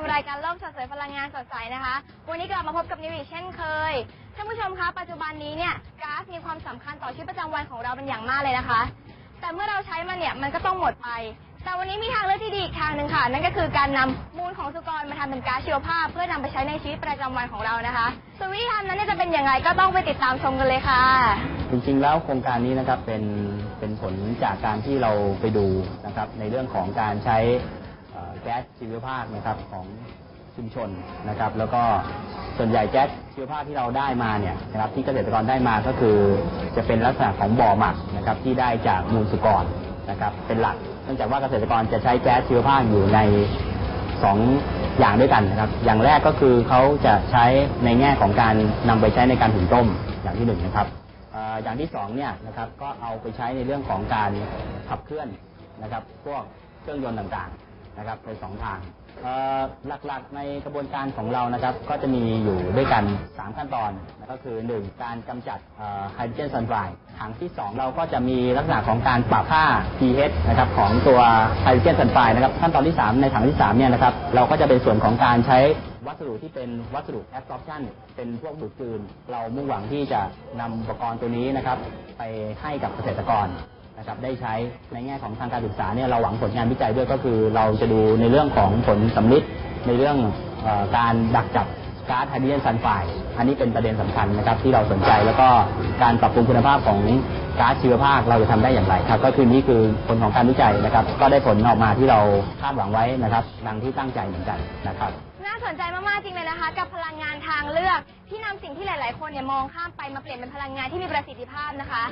มรายการโลกสดใสพลังงานสดใสนะคะ วันนี้กลับมาพบกับนิวอีกเช่นเคย ท่านผู้ชมคะปัจจุบันนี้เนี่ยก๊าซมีความสำคัญต่อชีวิตประจำวันของเราเป็นอย่างมากเลยนะคะ แต่เมื่อเราใช้มันเนี่ยมันก็ต้องหมดไป แต่วันนี้มีทางเลือกที่ดีอีกทางหนึ่งค่ะ นั่นก็คือการนำมูลของสุกรมาทำเป็นก๊าซชีวภาพ เพื่อนำไปใช้ในชีวิตประจำวันของเรานะคะ ส่วนวิธีทำนั้นเนยจะเป็นยังไงก็ต้องไปติดตามชมกันเลยค่ะ จริงๆแล้วโครงการนี้นะครับเป็นเป็นผลจากการที่เราไปดูนะครับในเรื่องของการใช้ แก๊สชีวภาพนะครับของชุมชนนะครับ แล้วก็ส่วนใหญ่แก๊สชีวภาพที่เราได้มาเนี่ยนะครับ ที่เกษตรกรได้มาก็คือจะเป็นลักษณะของบ่อหมักนะครับ ที่ได้จากมูลสุกรนะครับ เป็นหลักเนื่องจากว่าเกษตรกรจะใช้แก๊สชีวภาพอยู่ในสองอย่างด้วยกันนะครับ อย่างแรกก็คือเขาจะใช้ในแง่ของการนำไปใช้ในการหุงต้มอย่างที่หนึ่งนะครับอย่างที่สองเนี่ยนะครับก็เอาไปใช้ในเรื่องของการขับเคลื่อนนะครับ พวกเครื่องยนต์ต่างๆ นะครับในสองทางเอ่อหลักๆในกระบวนการของเรานะครับ ก็จะมีอยู่ด้วยกัน 3 ขั้นตอนนะก็คือ 1 การกำจัดไฮโดรเจนซัลไฟด์ถังที่ 2 เราก็จะมีลักษณะของการปรับค่า pH นะครับของตัวไฮโดรเจนซัลไฟด์นะครับขั้นตอนที่ 3 ในถังที่3เนี่ยนะครับเราก็จะเป็นส่วนของการใช้วัสดุที่เป็นวัสดุ absorption เป็นพวกดูดกลืน เรามุ่งหวังที่จะนำอุปกรณ์ตัวนี้นะครับ ไปให้กับเกษตรกร นะครับได้ใช้ในแง่ของทางการศึกษาเนี่ยเราหวังผลงานวิจัยด้วยก็คือ เราจะดูในเรื่องของผลสำลิดในเรื่องอการดักจับก๊าซไฮโดรเจนซัลไฟด์อันนี้เป็นประเด็นสำคัญนะครับที่เราสนใจแล้วก็การปรับปรุงคุณภาพของก๊าซชีวภาพเราจะทำได้อย่างไรครับก็คือนี่คือผลของการวิจัยนะครับ ก็ได้ผลออกมาที่เราคาดหวังไว้นะครับดังที่ตั้งใจเหมือนกันนะครับน่าสนใจมากๆจริงเลยนะคะ กับพลังงานทางเลือกที่นำสิ่งที่หลาย ๆ คนเนี่ยมองข้ามไปมาเปลี่ยนเป็นพลังงานที่มีประสิทธิภาพนะคะ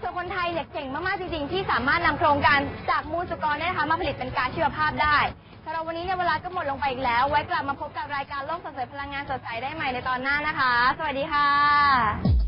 ส่วนคนไทยเนี่ยเก่งมากๆจริงๆ ที่สามารถนำโครงการจากมูลสุกรเนี่ยนะคะมาผลิตเป็นก๊าซชีวภาพได้สำหรับวันนี้เนี่ยเวลาก็หมดลงไปอีกแล้ว ไว้กลับมาพบกับรายการโลกสดใสพลังงานสดใสได้ใหม่ในตอนหน้านะคะ สวัสดีค่ะ